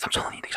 3,000원이 되